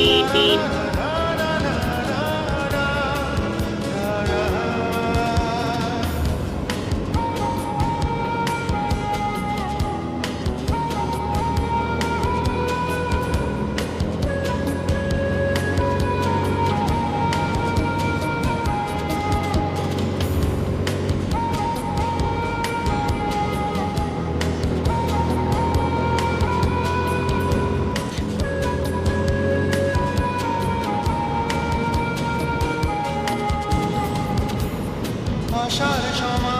beep beep. ভাষার সমাজ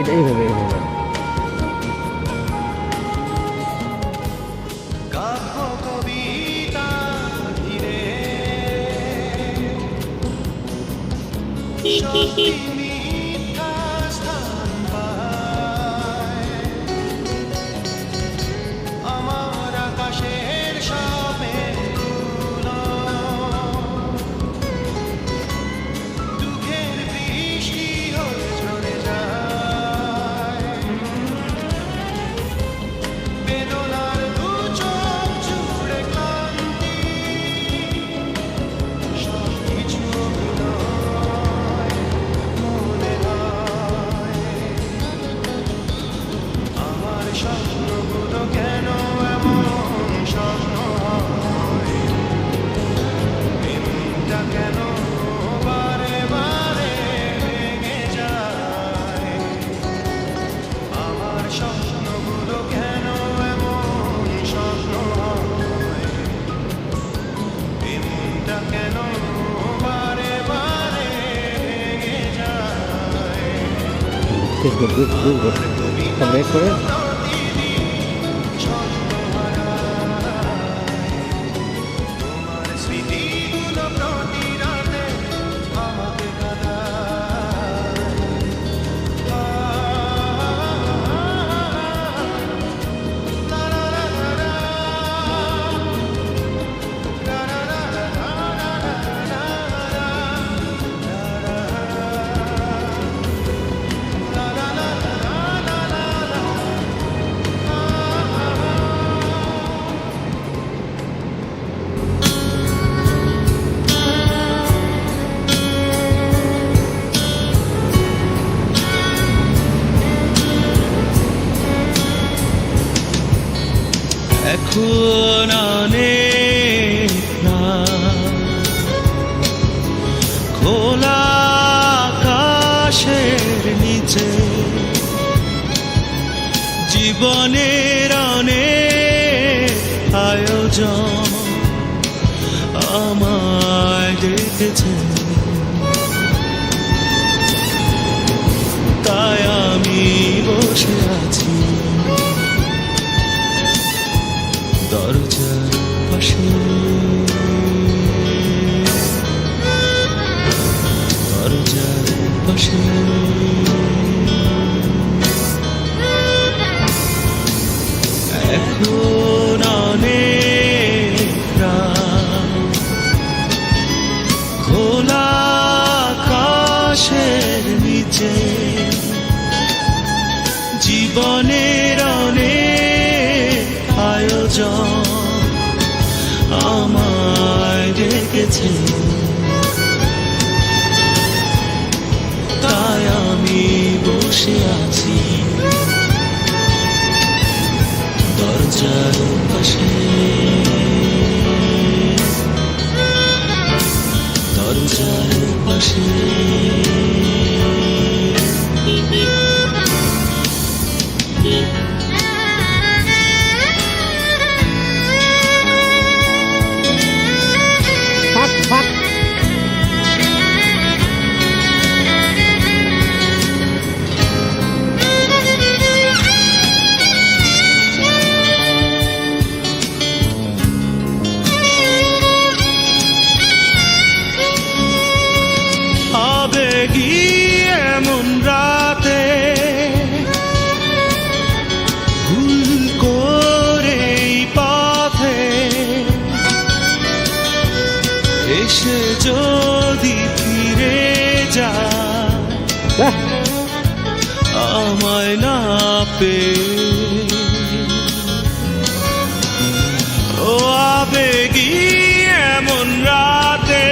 এটা এইভাবে এইভাবে Hee hee hee. Facebook, Google, Google. Também foi এখন না। খোলা আকাশের নিচে জীবনের অনেক আয়োজন আমায় দেখেছে তাই আমি বসে আছি। পাশে দরজার পাশে। এখন খোলা আকাশের নিচে। জীবনের ডেকেছে তাই আমি বসে আছি। দরজার পাশে। আমায় না পেয়ে ও আবেগী এমন রাতে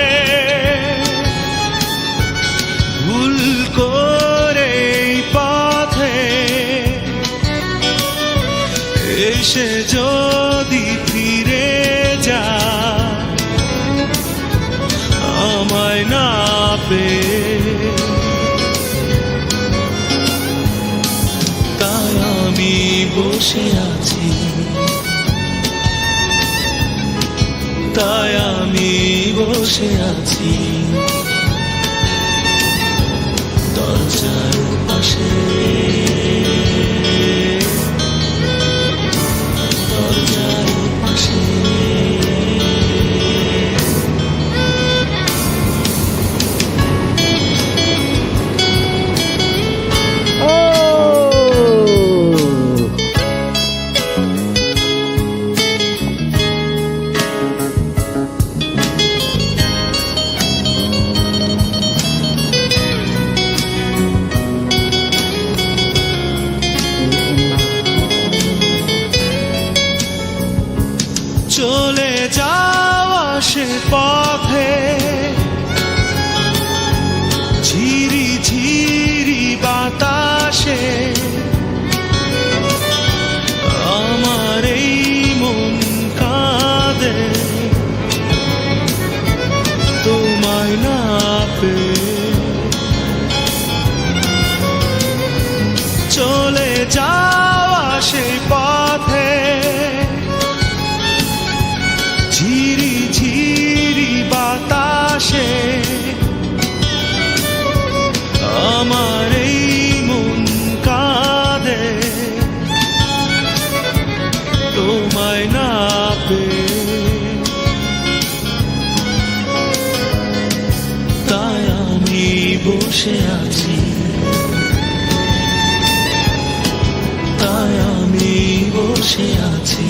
ভুল করে পথে এসে যদি ফিরে যায় আমায় না পেয়ে বসে আছি। তাই আমি বসে আছি। আসে। আমার এই মন কাঁদে। তোমায় না তাই আমি বসে আছি। তাই আমি বসে আছি।